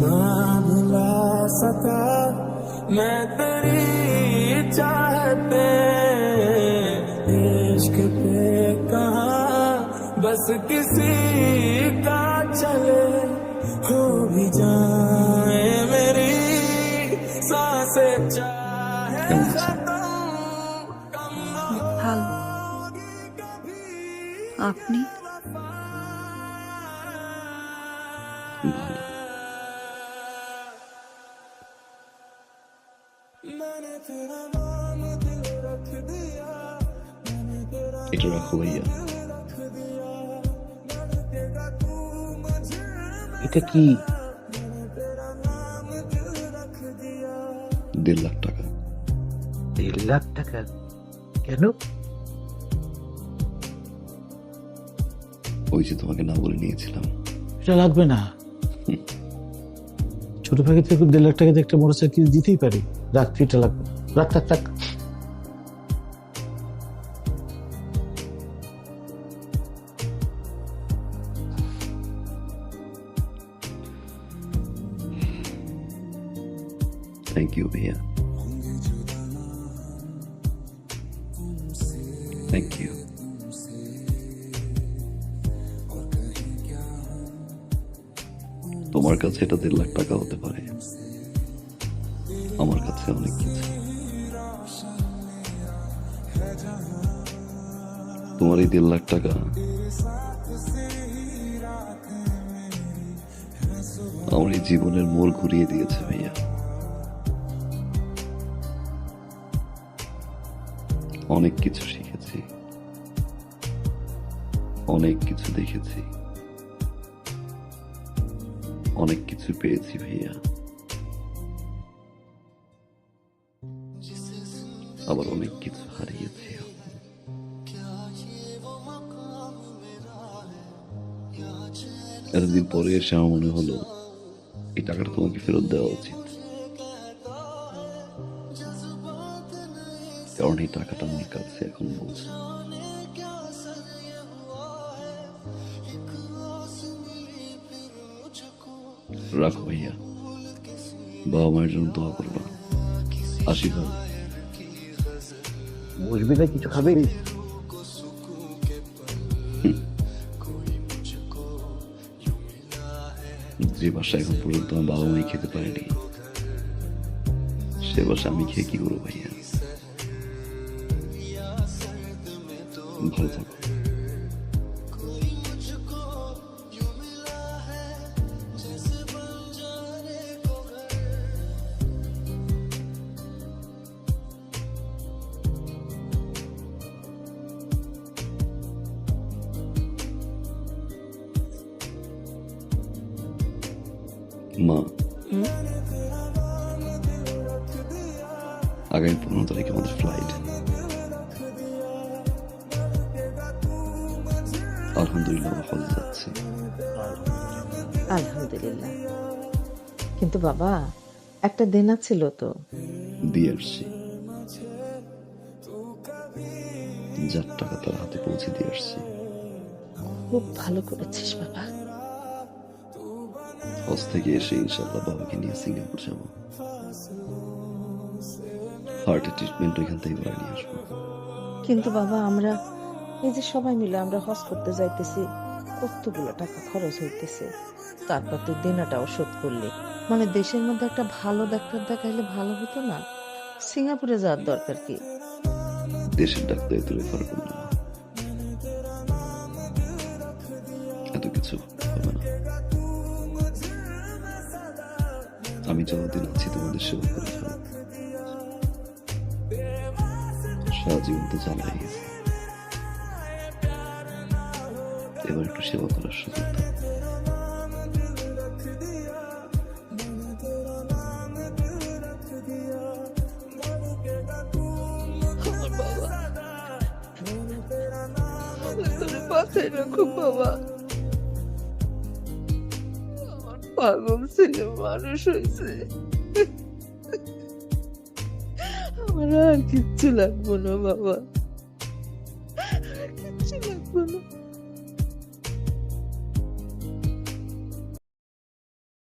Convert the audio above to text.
ना भुला सका मैं तेरी चाहते। इश्क पे कहा बस किसी का चले। हो भी जाए मेरी साँसें चाहे आपने এটা রাখো এটা কি দেড় লাখ টাকা দেড় লাখ টাকা কেন ওই যে তোমাকে না বলে নিয়েছিলাম এটা লাগবে না ছোট ভাগে থেকে দেড় লাখ টাকা একটা মোটর সাইকেল দিতেই পারি। রাখ এটা লাগবে। রাখ রাখ রাখ থ্যাংক ইউ ভাইয়া থ্যাংক ইউ তোমার কাছে এটা দেড় লাখ টাকা হতে পারে। আমার কাছে অনেক কিছু। তোমার এই দেড় লাখ টাকা আমার এই জীবনের মোড় ঘুরিয়ে দিয়েছে ভাইয়া। অনেক কিছু শিখেছি। অনেক কিছু দেখেছি। অনেক কিছু পেয়েছি, ভাইয়া। আবার অনেক কিছু হারিয়েছি। এতদিন পরে এসে আমার মনে হলো, এই টাকাটা তোমাকে ফেরত দেওয়া উচিত। কারণ এই টাকাটা আমার কাছে এখন বলছে। রাখো ভাইয়া। বাবা মায়ের জন্য দোয়া করবা। আশীর্বাদ। বসবি না কিছু খাবি? যে বাসা এখন পর্যন্ত আমার বাবা মাই খেতে পারেনি সে বাসা আমি খেয়ে কি করব ভাইয়া? ভালো থাকো। মা আগামী পনেরো তারিখে আমাদের ফ্লাইট আলহামদুলিল্লাহ আমরা হজে যাচ্ছি আলহামদুলিল্লাহ কিন্তু বাবা একটা দেনা ছিল তো। দিয়ে আসছি যার টাকা তার হাতে পৌঁছে দিয়ে আসছি। খুব ভালো করেছিস বাবা। হজ থেকে এসে ইনশাল্লাহ বাবাকে নিয়ে সিঙ্গাপুর যাব হার্টের ট্রিটমেন্ট ওইখান থেকে করে নিয়ে আসব কিন্তু বাবা আমরা এই যে সবাই মিলে আমরা হজ করতে যাইতেছি কতগুলো টাকা খরচ হইতেছে। তারপর তুই দেনাটাও শোধ করলি। মানে দেশের মধ্যে একটা ভালো ডাক্তার দেখাইলে ভালো হতো না? সিঙ্গাপুরে যাওয়ার দরকার কি? দেশের ডাক্তার তো রেফার করল এত কিছু। আমি যতদিন আছি তোমাদের সেবা করে যাব সারা জীবন তো চালাই গেছে এবার একটু সেবা করার সুযোগ রাখো বাবা। পাগল ছেলে মানুষ হয়েছে। আমার আর কিচ্ছু লাগবো না বাবা। কিচ্ছু লাগবো না।